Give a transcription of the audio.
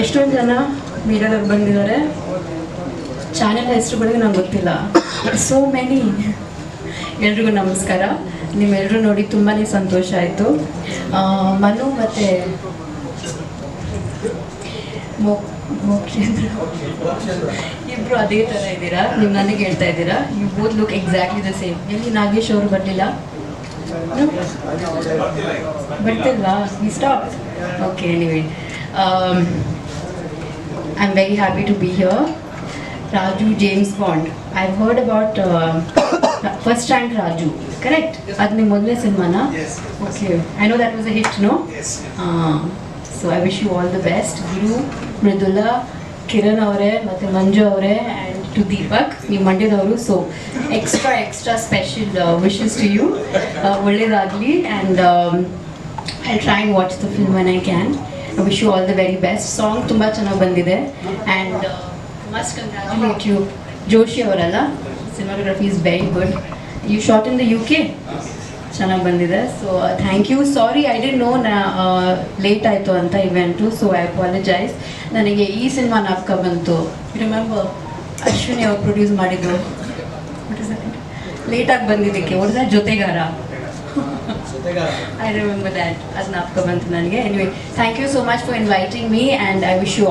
ಎಷ್ಟೊಂದು ಜನ ಮೀಡಿಯಾದಾಗ ಬಂದಿದ್ದಾರೆ. ಚಾನೆಲ್ ಹೆಸರುಗಳಿಗೆ ನಂಗೆ ಗೊತ್ತಿಲ್ಲ. ಸೋ ಮೆನಿ ಎಲ್ರಿಗೂ ನಮಸ್ಕಾರ. ನಿಮ್ಮೆಲ್ಲರೂ ನೋಡಿ ತುಂಬಾ ಸಂತೋಷ ಆಯಿತು. ಮನು ಮತ್ತು ಮೋಕ್ಷೇಂದ್ರ. ಇಬ್ರು ಅದೇ ಥರ ಇದ್ದೀರಾ? ನೀವು ನನಗೆ ಹೇಳ್ತಾ ಇದ್ದೀರಾ? You both look exactly the same ಎಲ್ಲಿ ನಾಗೇಶ್ ಅವರು ಬರಲಿಲ್ಲ? ಬರ್ತಿಲ್ವಾ? ಈ stop okay anyway I am very happy to be here Raju James Bond I heard about first rank Raju correct ಅದು ನಿಮ್ಮ ಮೊದಲನೇ ಸಿನಿಮಾನಾ Yes. Okay I know that was a hit no Yes. So I wish you all the best Guru Mridula Kiran ಅವರೇ ಮತ್ತು ಮಂಜು ಅವರೇ and to Deepak ನೀವು ಮಂಡ್ಯದವರು so extra extra special wishes to you ಒಳ್ಳೇದಾಗಲಿ and I try and watch the film and I can I Wish you all the very best song ತುಂಬ ಚೆನ್ನಾಗಿ ಬಂದಿದೆ. And must congratulate you Joshi ಅವರಲ್ಲ? Cinematography is very good you shot in the U K ಚೆನ್ನಾಗಿ ಬಂದಿದೆ. So thank you sorry I didn't know ನಾ late ಆಯಿತು ಅಂತ event so I apologise ನನಗೆ ಈ ಸಿನಿಮಾ ನಾಪ್ಕ ಬಂತು. ರಿಮೆಂಬರ್ ಅಶ್ವಿನಿ ಅವ್ರು ಪ್ರೊಡ್ಯೂಸ್ ಮಾಡಿದ್ದು. ಲೇಟಾಗಿ ಬಂದಿದ್ದಕ್ಕೆ. ಹೊಡೆದ ಜೊತೆಗಾರ. ಐ ರಿಮೆಂಬರ್ ದ್ಯಾಟ್ ಅದು ನಾಪ್ಕ ಬಂತು ನನಗೆ anyway thank you so much for inviting me and I wish you